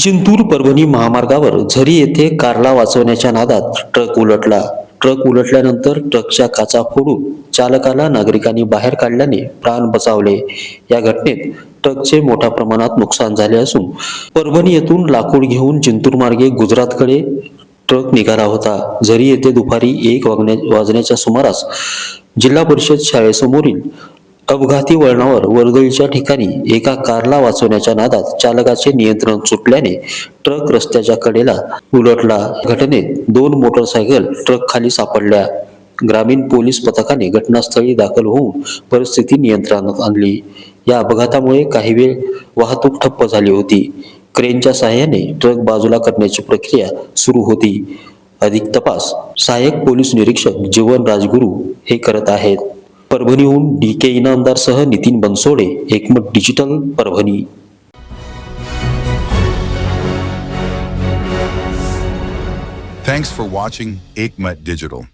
जिंतूर परभणी महामार्गावर झरी येथे कारला वाचवण्याच्या नादात ट्रक उलटला. ट्रक उलटल्यानंतर ट्रकच्या काचा फोडून चालकाला नागरिकांनी बाहेर काढल्याने प्राण बचावले. या घटनेत ट्रकचे मोठ्या प्रमाणात नुकसान झाले असून परभणी येथून लाकूड घेऊन जिंतूर मार्गे गुजरातकडे ट्रक निघाला होता. झरी येथे दुपारी एक वाजण्याच्या सुमारास जिल्हा परिषद शाळेसमोरील अपघाती वळणावर वर्दळीच्या ठिकाणी एका कारला वाचवण्याच्या नादात चालकाचे नियंत्रण सुटल्याने ट्रक रस्त्याच्या कडेला उलटला. घटनेत दोन मोटरसायकल ट्रक खाली सापडल्या. ग्रामीण पोलीस पथकाने घटनास्थळी दाखल होऊन परिस्थिती नियंत्रणात आणली. या अपघातामुळे काही वेळ वाहतूक ठप्प झाली होती. क्रेनच्या सहाय्याने ट्रक बाजूला करण्याची प्रक्रिया सुरू होती. अधिक तपास सहाय्यक पोलीस निरीक्षक जीवन राजगुरू हे करत आहेत. परभणीहून D K इनामदारसह Nitin Bansode Ekmat digital Parbhani Thanks for watching Aikmat Digital.